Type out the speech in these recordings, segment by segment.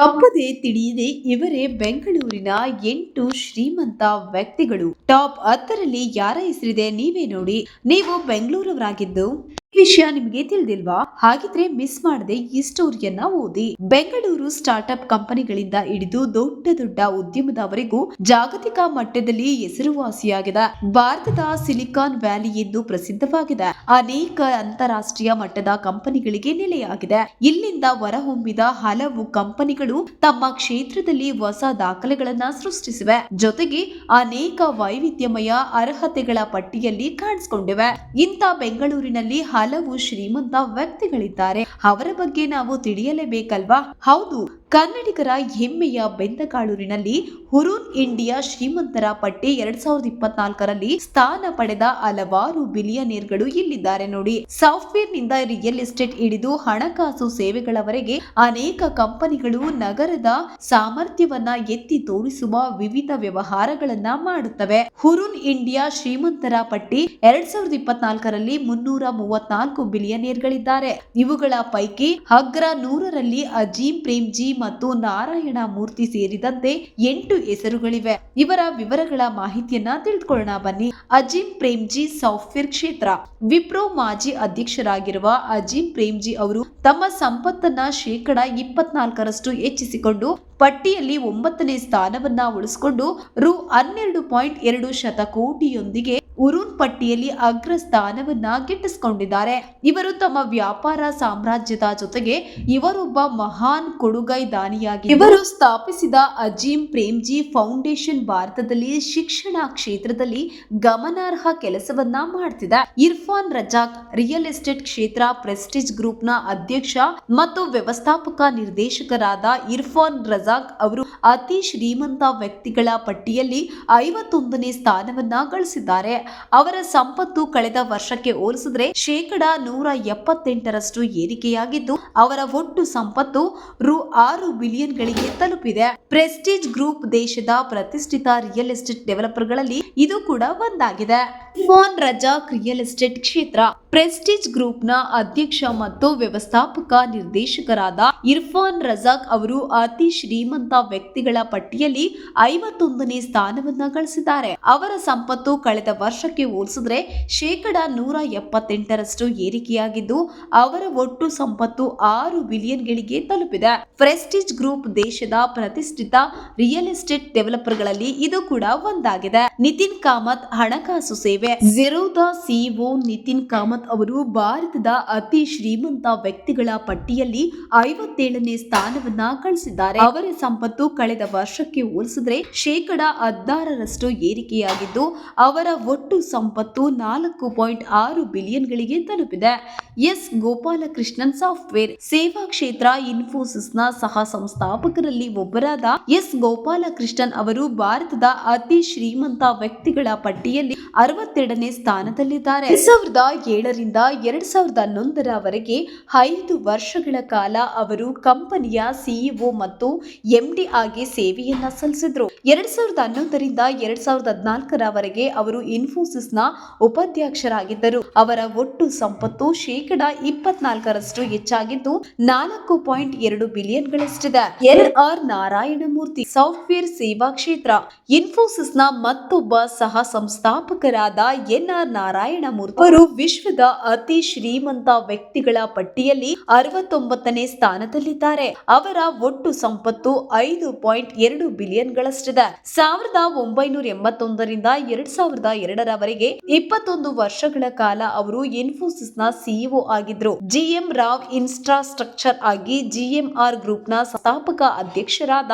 ತಪ್ಪದೆ ತಿಳಿಯದೆ ಇವರೇ ಬೆಂಗಳೂರಿನ ಎಂಟು ಶ್ರೀಮಂತ ವ್ಯಕ್ತಿಗಳು. ಟಾಪ್ ಹತ್ತರಲ್ಲಿ ಯಾರ ಹೆಸರಿದೆ ನೀವೇ ನೋಡಿ. ನೀವು ಬೆಂಗಳೂರವರಾಗಿದ್ದು. ವಿಷಯ ನಿಮಗೆ ತಿಳಿದಿಲ್ವಾ? ಹಾಗಿದ್ರೆ ಮಿಸ್ ಮಾಡದೆ ಈ ಸ್ಟೋರಿಯನ್ನ ಓದಿ. ಬೆಂಗಳೂರು ಸ್ಟಾರ್ಟ್ಅಪ್ ಕಂಪನಿಗಳಿಂದ ಹಿಡಿದು ದೊಡ್ಡ ದೊಡ್ಡ ಉದ್ಯಮದವರೆಗೂ ಜಾಗತಿಕ ಮಟ್ಟದಲ್ಲಿ ಹೆಸರುವಾಸಿಯಾಗಿದೆ ಭಾರತದ ಸಿಲಿಕಾನ್ ವ್ಯಾಲಿ ಎಂದು ಪ್ರಸಿದ್ಧವಾಗಿದೆ ಅನೇಕ ಅಂತಾರಾಷ್ಟ್ರೀಯ ಮಟ್ಟದ ಕಂಪನಿಗಳಿಗೆ ನೆಲೆಯಾಗಿದೆ. ಇಲ್ಲಿಂದ ಹೊರಹೊಮ್ಮಿದ ಹಲವು ಕಂಪನಿಗಳು ತಮ್ಮ ಕ್ಷೇತ್ರದಲ್ಲಿ ಹೊಸ ದಾಖಲೆಗಳನ್ನ ಸೃಷ್ಟಿಸಿವೆ. ಜೊತೆಗೆ ಅನೇಕ ವೈವಿಧ್ಯಮಯ ಅರ್ಹತೆಗಳ ಪಟ್ಟಿಯಲ್ಲಿ ಕಾಣಿಸಿಕೊಂಡಿವೆ. ಇಂಥ ಬೆಂಗಳೂರಿನಲ್ಲಿ ಹಲವು ಶ್ರೀಮಂತ ವ್ಯಕ್ತಿಗಳಿದ್ದಾರೆ. ಅವರ ಬಗ್ಗೆ ನಾವು ತಿಳಿಯಲೇಬೇಕಲ್ವಾ? ಹೌದು. ಕನ್ನಡಿಗರ ಹೆಮ್ಮೆಯ ಬೆಂದಕಾಳೂರಿನಲ್ಲಿ ಹುರೂನ್ ಇಂಡಿಯಾ ಶ್ರೀಮಂತರ ಪಟ್ಟಿ ಎರಡ್ ಸಾವಿರದ ಇಪ್ಪತ್ನಾಲ್ಕರಲ್ಲಿ ಸ್ಥಾನ ಪಡೆದ ಹಲವಾರು ಬಿಲಿಯನೇರ್ಗಳು ಇಲ್ಲಿದ್ದಾರೆ ನೋಡಿ. ಸಾಫ್ಟ್ವೇರ್ನಿಂದ ರಿಯಲ್ ಎಸ್ಟೇಟ್ ಹಿಡಿದು ಹಣಕಾಸು ಸೇವೆಗಳವರೆಗೆ ಅನೇಕ ಕಂಪನಿಗಳು ನಗರದ ಸಾಮರ್ಥ್ಯವನ್ನ ಎತ್ತಿ ತೋರಿಸುವ ವಿವಿಧ ವ್ಯವಹಾರಗಳನ್ನ ಮಾಡುತ್ತವೆ. ಹುರೂನ್ ಇಂಡಿಯಾ ಶ್ರೀಮಂತರ ಪಟ್ಟಿ ಎರಡ್ ಸಾವಿರದ ಇಪ್ಪತ್ನಾಲ್ಕರಲ್ಲಿ ಮುನ್ನೂರ ಮೂವತ್ನಾಲ್ಕು ಬಿಲಿಯನೇರ್ಗಳಿದ್ದಾರೆ. ಇವುಗಳ ಪೈಕಿ ಅಗ್ರ ನೂರರಲ್ಲಿ ಅಜೀಂ ಪ್ರೇಮ್ಜಿ ಮತ್ತು ನಾರಾಯಣ ಮೂರ್ತಿ ಸೇರಿದಂತೆ ಎಂಟು ಹೆಸರುಗಳಿವೆ. ಇವರ ವಿವರಗಳ ಮಾಹಿತಿಯನ್ನ ತಿಳಿದುಕೊಳ್ಳೋಣ. ಬನ್ನಿ. ಅಜಿಮ್ ಪ್ರೇಮ್ಜಿ ಸಾಫ್ಟ್ವೇರ್ ಕ್ಷೇತ್ರ. ವಿಪ್ರೋ ಮಾಜಿ ಅಧ್ಯಕ್ಷರಾಗಿರುವ ಅಜಿಮ್ ಪ್ರೇಮ್ಜಿ ಅವರು ತಮ್ಮ ಸಂಪತ್ತನ್ನ ಶೇಕಡ ಇಪ್ಪತ್ನಾಲ್ಕರಷ್ಟು ಹೆಚ್ಚಿಸಿಕೊಂಡು ಪಟ್ಟಿಯಲ್ಲಿ ಒಂಬತ್ತನೇ ಸ್ಥಾನವನ್ನ ಉಳಿಸಿಕೊಂಡು ರು ಹನ್ನೆರಡು ಪಾಯಿಂಟ್ ಎರಡು ಶತಕೋಟಿಯೊಂದಿಗೆ ಉರುನ್ ಪಟ್ಟಿಯಲ್ಲಿ ಅಗ್ರ ಸ್ಥಾನವನ್ನ ಗಿಟ್ಟಿಸಿಕೊಂಡಿದ್ದಾರೆ. ಇವರು ತಮ್ಮ ವ್ಯಾಪಾರ ಸಾಮ್ರಾಜ್ಯದ ಜೊತೆಗೆ ಇವರೊಬ್ಬ ಮಹಾನ್ ಕೊಡುಗೈ ದಾನಿಯಾಗಿ ಇವರು ಸ್ಥಾಪಿಸಿದ ಅಜೀಂ ಪ್ರೇಮ್ಜಿ ಫೌಂಡೇಶನ್ ಭಾರತದಲ್ಲಿ ಶಿಕ್ಷಣ ಕ್ಷೇತ್ರದಲ್ಲಿ ಗಮನಾರ್ಹ ಕೆಲಸವನ್ನ ಮಾಡ್ತಿದೆ. ಇರ್ಫಾನ್ ರಜಾಕ್ ರಿಯಲ್ ಎಸ್ಟೇಟ್ ಕ್ಷೇತ್ರ ಪ್ರೆಸ್ಟೀಜ್ ಗ್ರೂಪ್ನ ಅಧ್ಯಕ್ಷ ಮತ್ತು ವ್ಯವಸ್ಥಾಪಕ ನಿರ್ದೇಶಕರಾದ ಇರ್ಫಾನ್ ರಜಾಕ್ ಅವರು ಅತಿ ಶ್ರೀಮಂತ ವ್ಯಕ್ತಿಗಳ ಪಟ್ಟಿಯಲ್ಲಿ ಐವತ್ತೊಂದನೇ ಸ್ಥಾನವನ್ನ ಗಳಿಸಿದ್ದಾರೆ. ಅವರ ಸಂಪತ್ತು ಕಳೆದ ವರ್ಷಕ್ಕೆ ಹೋಲಿಸಿದ್ರೆ ಶೇಕಡ ನೂರ ಎಪ್ಪತ್ತೆಂಟರಷ್ಟು ಏರಿಕೆಯಾಗಿದ್ದು, ಅವರ ಒಟ್ಟು ಸಂಪತ್ತು ರು ಆರು ಬಿಲಿಯನ್ಗಳಿಗೆ ತಲುಪಿದೆ. ಪ್ರೆಸ್ಟೀಜ್ ಗ್ರೂಪ್ ದೇಶದ ಪ್ರತಿಷ್ಠಿತ ರಿಯಲ್ ಎಸ್ಟೇಟ್ ಡೆವಲಪರ್ಗಳಲ್ಲಿ ಇದು ಕೂಡ ಒಂದಾಗಿದೆ. ಫೋನ್ ರಜಾಕ್ ರಿಯಲ್ ಎಸ್ಟೇಟ್ ಕ್ಷೇತ್ರ. ಪ್ರೆಸ್ಟೀಜ್ ಗ್ರೂಪ್ನ ಅಧ್ಯಕ್ಷ ಮತ್ತು ವ್ಯವಸ್ಥಾಪಕ ನಿರ್ದೇಶಕರಾದ ಇರ್ಫಾನ್ ರಜಾಕ್ ಅವರು ಅತಿ ಶ್ರೀಮಂತ ವ್ಯಕ್ತಿಗಳ ಪಟ್ಟಿಯಲ್ಲಿ ಐವತ್ತೊಂದನೇ ಸ್ಥಾನವನ್ನ ಗಳಿಸಿದ್ದಾರೆ. ಅವರ ಸಂಪತ್ತು ಕಳೆದ ವರ್ಷಕ್ಕೆ ಹೋಲಿಸಿದ್ರೆ ಶೇಕಡ ನೂರ ಎಪ್ಪತ್ತೆಂಟರಷ್ಟು ಏರಿಕೆಯಾಗಿದ್ದು, ಅವರ ಒಟ್ಟು ಸಂಪತ್ತು ಆರು ಬಿಲಿಯನ್ಗಳಿಗೆ ತಲುಪಿದೆ. ಪ್ರೆಸ್ಟೀಜ್ ಗ್ರೂಪ್ ದೇಶದ ಪ್ರತಿಷ್ಠಿತ ರಿಯಲ್ ಎಸ್ಟೇಟ್ ಡೆವಲಪರ್ಗಳಲ್ಲಿ ಇದು ಕೂಡ ಒಂದಾಗಿದೆ. ನಿತಿನ್ ಕಾಮತ್ ಹಣಕಾಸು ಸೇವೆ. ಜೆರೋದ ಸಿಇಒ ನಿತಿನ್ ಕಾಮತ್ ಅವರು ಭಾರತದ ಅತಿ ಶ್ರೀಮಂತ ವ್ಯಕ್ತಿಗಳ ಪಟ್ಟಿಯಲ್ಲಿ ಐವತ್ತೇಳನೇ ಸ್ಥಾನವನ್ನ ಗಳಿಸಿದ್ದಾರೆ. ಅವರ ಸಂಪತ್ತು ಕಳೆದ ವರ್ಷಕ್ಕೆ ಹೋಲಿಸಿದ್ರೆ ಶೇಕಡ ಹದಿನಾರರಷ್ಟು ಏರಿಕೆಯಾಗಿದ್ದು, ಅವರ ಒಟ್ಟು ಸಂಪತ್ತು ನಾಲ್ಕು ಪಾಯಿಂಟ್ ಆರು ಬಿಲಿಯನ್ಗಳಿಗೆ ತಲುಪಿದೆ. ಎಸ್. ಗೋಪಾಲಕೃಷ್ಣನ್ ಸಾಫ್ಟ್ವೇರ್ ಸೇವಾ ಕ್ಷೇತ್ರ ಇನ್ಫೋಸಿಸ್ನ ಸಹ ಸಂಸ್ಥಾಪಕರಲ್ಲಿ ಒಬ್ಬರಾದ ಎಸ್. ಗೋಪಾಲಕೃಷ್ಣನ್ ಅವರು ಭಾರತದ ಅತಿ ಶ್ರೀಮಂತ ವ್ಯಕ್ತಿಗಳ ಪಟ್ಟಿಯಲ್ಲಿ ಅರವತ್ತೆರಡನೇ ಸ್ಥಾನದಲ್ಲಿದ್ದಾರೆ. ಎರಡ್ ಸಾವಿರದ ಏಳರಿಂದ ಎರಡ್ ಸಾವಿರದ ಹನ್ನೊಂದರವರೆಗೆ ಐದು ವರ್ಷಗಳ ಕಾಲ ಅವರು ಕಂಪನಿಯ ಸಿಇಒ ಮತ್ತು ಎಂಡಿ ಆಗಿ ಸೇವೆಯನ್ನ ಸಲ್ಲಿಸಿದ್ರು. ಎರಡ್ ಸಾವಿರದ ಹನ್ನೊಂದರಿಂದ ಎರಡ್ ಸಾವಿರದ ಹದಿನಾಲ್ಕರವರೆಗೆ ಅವರು ಇನ್ಫೋಸಿಸ್ನ ಉಪಾಧ್ಯಕ್ಷರಾಗಿದ್ದರು. ಅವರ ಒಟ್ಟು ಸಂಪತ್ತು ಶೇಕಡ ಇಪ್ಪತ್ನಾಲ್ಕರಷ್ಟು ಹೆಚ್ಚಾಗಿದ್ದು ನಾಲ್ಕು ಪಾಯಿಂಟ್ ಎರಡು ಬಿಲಿಯನ್ ಗಳಷ್ಟಿದೆ ಎಲ್ ಆರ್ ನಾರಾಯಣಮೂರ್ತಿ ಸಾಫ್ಟ್ವೇರ್ ಸೇವಾ ಕ್ಷೇತ್ರ. ಇನ್ಫೋಸಿಸ್ನ ಮತ್ತೊಬ್ಬ ಸಹ ಸಂಸ್ಥಾಪಕರಾದ ಎನ್ ಆರ್ ನಾರಾಯಣ ಮೂರ್ತಿ. ಅವರು ವಿಶ್ವದ ಅತಿ ಶ್ರೀಮಂತ ವ್ಯಕ್ತಿಗಳ ಪಟ್ಟಿಯಲ್ಲಿ ಅರವತ್ತೊಂಬತ್ತನೇ ಸ್ಥಾನದಲ್ಲಿದ್ದಾರೆ. ಅವರ ಒಟ್ಟು ಸಂಪತ್ತು ಐದು ಪಾಯಿಂಟ್ ಎರಡು ಬಿಲಿಯನ್ಗಳಷ್ಟಿದೆ. ಸಾವಿರದ ಒಂಬೈನೂರ ಎಂಬತ್ತೊಂದರಿಂದ ಎರಡ್ ಸಾವಿರದ ಎರಡರವರೆಗೆ ಇಪ್ಪತ್ತೊಂದು ವರ್ಷಗಳ ಕಾಲ ಅವರು ಇನ್ಫೋಸಿಸ್ನ ಸಿಇಒ ಆಗಿದ್ರು. ಜಿಎಂ ರಾವ್ ಇನ್ಫ್ರಾಸ್ಟ್ರಕ್ಚರ್ ಆಗಿ ಜಿಎಂಆರ್ನ ಸ್ಥಾಪಕ ಅಧ್ಯಕ್ಷರಾದ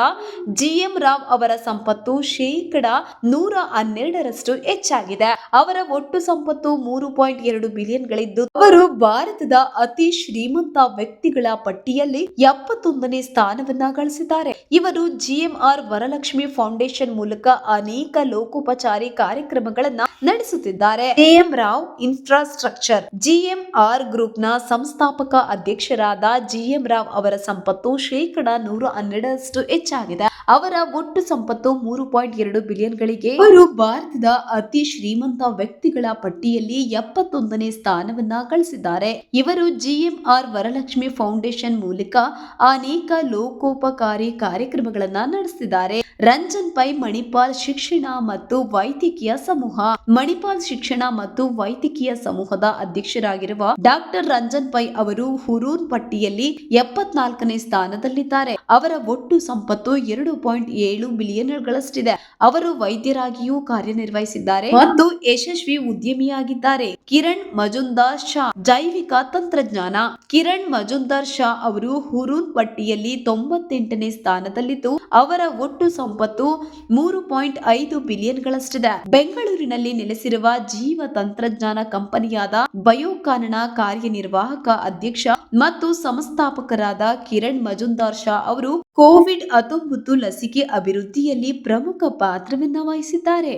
ಜಿಎಂ ರಾವ್ ಅವರ ಸಂಪತ್ತು ಶೇಕಡ ನೂರ ಹನ್ನೆರಡರಷ್ಟು ಹೆಚ್ಚಾಗಿದೆ. ಅವರ ಒಟ್ಟು ಸಂಪತ್ತು ಮೂರು ಪಾಯಿಂಟ್ ಎರಡು ಬಿಲಿಯನ್ ಗಳಿದ್ದು ಅವರು ಭಾರತದ ಅತಿ ಶ್ರೀಮಂತ ವ್ಯಕ್ತಿಗಳ ಪಟ್ಟಿಯಲ್ಲಿ ಎಪ್ಪತ್ತೊಂದನೇ ಸ್ಥಾನವನ್ನ ಗಳಿಸಿದ್ದಾರೆ. ಇವರು ಜಿಎಂಆರ್ ವರಲಕ್ಷ್ಮಿ ಫೌಂಡೇಶನ್ ಮೂಲಕ ಅನೇಕ ಲೋಕೋಪಚಾರಿ ಕಾರ್ಯಕ್ರಮಗಳನ್ನ ನಡೆಸುತ್ತಿದ್ದಾರೆ. GM Rao infrastructure. ಜಿಎಂಆರ್ ಗ್ರೂಪ್ನ ಸಂಸ್ಥಾಪಕ ಅಧ್ಯಕ್ಷರಾದ ಜಿಎಂ ರಾವ್ ಅವರ ಸಂಪತ್ತು ಶೇಕಡ ನೂರ ಹನ್ನೆರಡರಷ್ಟು ಹೆಚ್ಚಾಗಿದೆ. ಅವರ ಒಟ್ಟು ಸಂಪತ್ತು ಮೂರು ಪಾಯಿಂಟ್ ಎರಡು ಬಿಲಿಯನ್ ಗಳಿಗೆ ಅವರು ಭಾರತದ ಅತಿ ಶ್ರೀಮಂತ ವ್ಯಕ್ತಿಗಳ ಪಟ್ಟಿಯಲ್ಲಿ ಎಪ್ಪತ್ತೊಂದನೇ ಸ್ಥಾನವನ್ನ ಗಳಿಸಿದ್ದಾರೆ. ಇವರು ಜಿಎಂಆರ್ ವರಲಕ್ಷ್ಮಿ ಫೌಂಡೇಶನ್ ಮೂಲಕ ಅನೇಕ ಲೋಕೋಪಕಾರಿ ಕಾರ್ಯಕ್ರಮಗಳನ್ನ ನಡೆಸಿದ್ದಾರೆ ರಂಜನ್ ಪೈ, ಮಣಿಪಾಲ್ ಶಿಕ್ಷಣ ಮತ್ತು ವೈದ್ಯಕೀಯ ಸಮೂಹ. ಮಣಿಪಾಲ್ ಶಿಕ್ಷಣ ಮತ್ತು ವೈದ್ಯಕೀಯ ಸಮೂಹದ ಅಧ್ಯಕ್ಷರಾಗಿರುವ ಡಾಕ್ಟರ್ ರಂಜನ್ ಪೈ ಅವರು ಹುರೂನ್ ಪಟ್ಟಿಯಲ್ಲಿ ಎಪ್ಪತ್ನಾಲ್ಕನೇ ಸ್ಥಾನದಲ್ಲಿದ್ದಾರೆ. ಅವರ ಒಟ್ಟು ಸಂಪತ್ತು ಎರಡು ಪಾಯಿಂಟ್ ಏಳು ಮಿಲಿಯನ್ಗಳಷ್ಟಿದೆ. ಅವರು ವೈದ್ಯರಾಗಿಯೂ ಕಾರ್ಯನಿರ್ವಹಿಸಿದ್ದಾರೆ ಮತ್ತು ಯಶಸ್ವಿ ಉದ್ಯಮಿಯಾಗಿದ್ದಾರೆ. ಕಿರಣ್ ಮಜುಂದಾರ್ ಶಾ, ಜೈವಿಕ ತಂತ್ರಜ್ಞಾನ. ಕಿರಣ್ ಮಜುಂದಾರ್ ಶಾ ಅವರು ಹುರೂನ್ ಪಟ್ಟಿಯಲ್ಲಿ ತೊಂಬತ್ತೆಂಟನೇ ಸ್ಥಾನದಲ್ಲಿದ್ದು ಅವರ ಒಟ್ಟು ಸಂಪತ್ತು ಮೂರು ಪಾಯಿಂಟ್ ಐದು ಬಿಲಿಯನ್ಗಳಷ್ಟಿದೆ. ಬೆಂಗಳೂರಿನಲ್ಲಿ ನೆಲೆಸಿರುವ ಜೀವ ತಂತ್ರಜ್ಞಾನ ಕಂಪನಿಯಾದ ಬಯೋಕಾನನ ಕಾರ್ಯನಿರ್ವಾಹಕ ಅಧ್ಯಕ್ಷ ಮತ್ತು ಸಂಸ್ಥಾಪಕರಾದ ಕಿರಣ್ ಮಜುಂದಾರ್ ಶಾ ಅವರು ಕೋವಿಡ್ ಹತ್ತೊಂಬತ್ತು ಲಸಿಕೆ ಅಭಿವೃದ್ಧಿಯಲ್ಲಿ ಪ್ರಮುಖ ಪಾತ್ರವನ್ನ ವಹಿಸಿದ್ದಾರೆ.